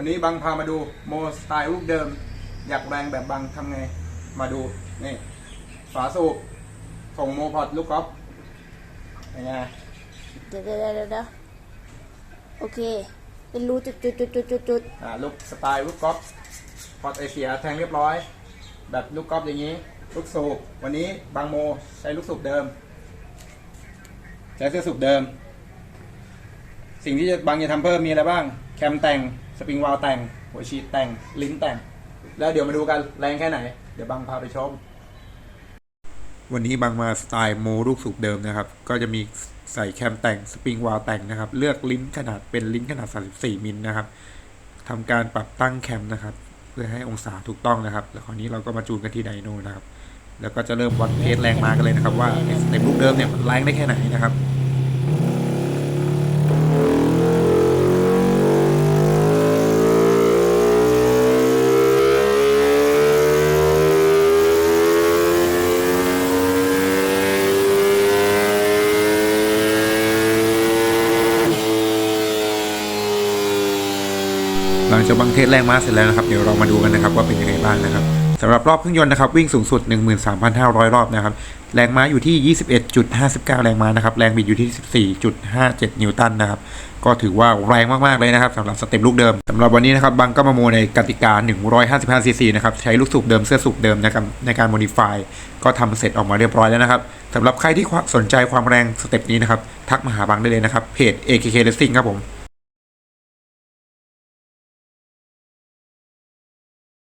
วันนี้บังพามาดูโมสไตล์ลูกเดิม อยากแรงแบบบังทำไง มาดู นี่ ฝาสูบส่งโมพอดลูกกอล์ฟยังไงเดี๋ยวเดี๋ยวเดี๋ยวเดี๋ยวโอเค เป็นรูจุดจุดจุดจุดจุดจุดอ่าลูกสไตล์ลูกกอล์ฟพอดไอเสียแทงเรียบร้อย แบบลูกกอล์ฟอย่างนี้ ลูกสูบวันนี้บางโมใช้ลูกสูบเดิมใช้เสื้อสูบเดิม สิ่งที่จะบางจะทำเพิ่มมีอะไรบ้าง แคมแต่ง สปริงวาลวแต่ง หัวฉีดแต่ง ลิ้นแต่ง แล้วเดี๋ยวมาดูกันแรงแค่ไหน เดี๋ยวบางพาไปชม วันนี้บางมาสไตล์โมลูกสูบเดิมนะครับ ก็จะมีใส่แคมแต่งสปริงวาลวแต่งนะครับ เลือกลิ้นขนาดเป็นลิ้นขนาด 34 มิลนะครับทำการปรับตั้งแคมนะครับ เพื่อให้องศาถูกต้องนะครับ แล้วคราวนี้เราก็มาจูนกันที่ไดโนนะครับ แล้วก็จะเริ่มวัดเทสแรงมากันเลยนะครับ ว่าสเต็ปลูกเดิมเนี่ยมันแรงได้แค่ไหนนะครับ หลังจากบังเทสแรงม้าเสร็จแล้วนะครับเดี๋ยวเรามาดูกันนะครับว่าเป็นยังไงบ้างนะครับสำหรับรอบเครื่องยนต์นะครับวิ่งสูงสุด 13,500 รอบนะครับแรงม้าอยู่ที่ 21.59 แรงม้านะครับแรงบิดอยู่ที่ 14.57 นิวตันนะครับก็ถือว่าแรงมาก ๆ เลยนะครับสำหรับสเต็ปลูกเดิมสำหรับวันนี้นะครับบังก็มาโมในกติกา 155 ซีซีนะครับใช้ลูกสูบเดิมเสื้อสูบเดิมนะครับในการโมดิฟายก็ทำเสร็จออกมาเรียบร้อยแล้วนะครับสำหรับใครที่สนใจความแรงสเต็ปนี้นะครับทักมาหาบังได้เลยนะครับเพจ AKK Racing ครับผม